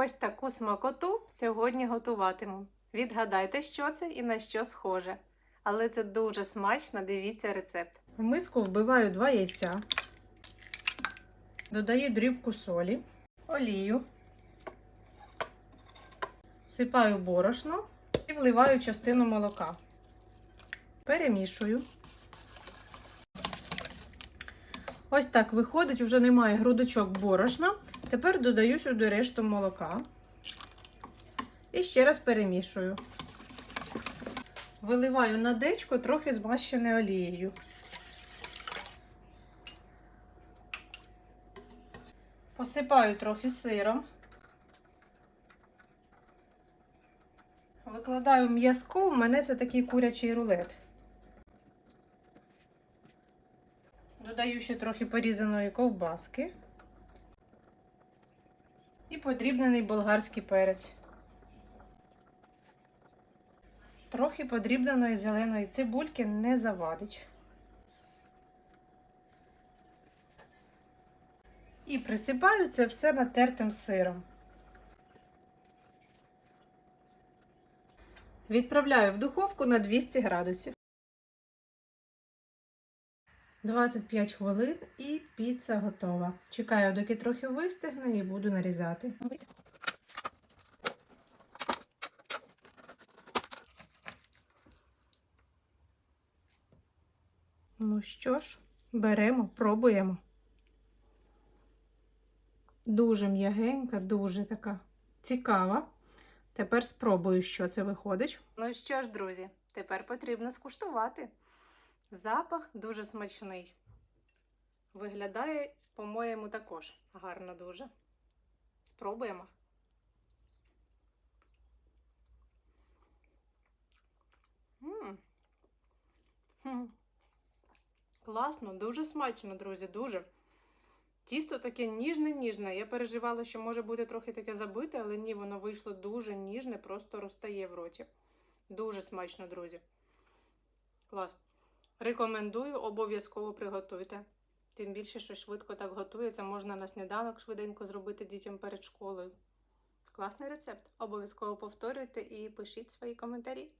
Ось таку смакоту сьогодні готуватиму. Відгадайте, що це і на що схоже. Але це дуже смачно, дивіться рецепт. В миску вбиваю два яйця, додаю дрібку солі, олію, сипаю борошно і вливаю частину молока. Перемішую. Ось так виходить, вже немає грудочок борошна. Тепер додаю сюди решту молока. І ще раз перемішую. Виливаю на дечко трохи змащене олією. Посипаю трохи сиром. Викладаю м'язко, у мене це такий курячий рулет. Додаю ще трохи порізаної ковбаски і подрібнений болгарський перець. Трохи подрібненої зеленої цибульки не завадить. І присипаю це все натертим сиром. Відправляю в духовку на 200 градусів. 25 хвилин і піца готова. Чекаю, доки трохи вистигне і буду нарізати. Ну що ж, беремо, пробуємо. Дуже м'ягенька, дуже така цікава. Тепер спробую, що це виходить. Ну що ж, друзі, тепер потрібно скуштувати. Запах дуже смачний. Виглядає, по-моєму, також гарно дуже. Спробуємо. М. Хм. Класно, дуже смачно, друзі, дуже. Тісто таке ніжне-ніжне. Я переживала, що може бути трохи таке забите, але ні, воно вийшло дуже ніжне, просто розтає в роті. Дуже смачно, друзі. Клас. Рекомендую, обов'язково приготуйте. Тим більше, що швидко так готується, можна на сніданок швиденько зробити дітям перед школою. Класний рецепт. Обов'язково повторюйте і пишіть свої коментарі.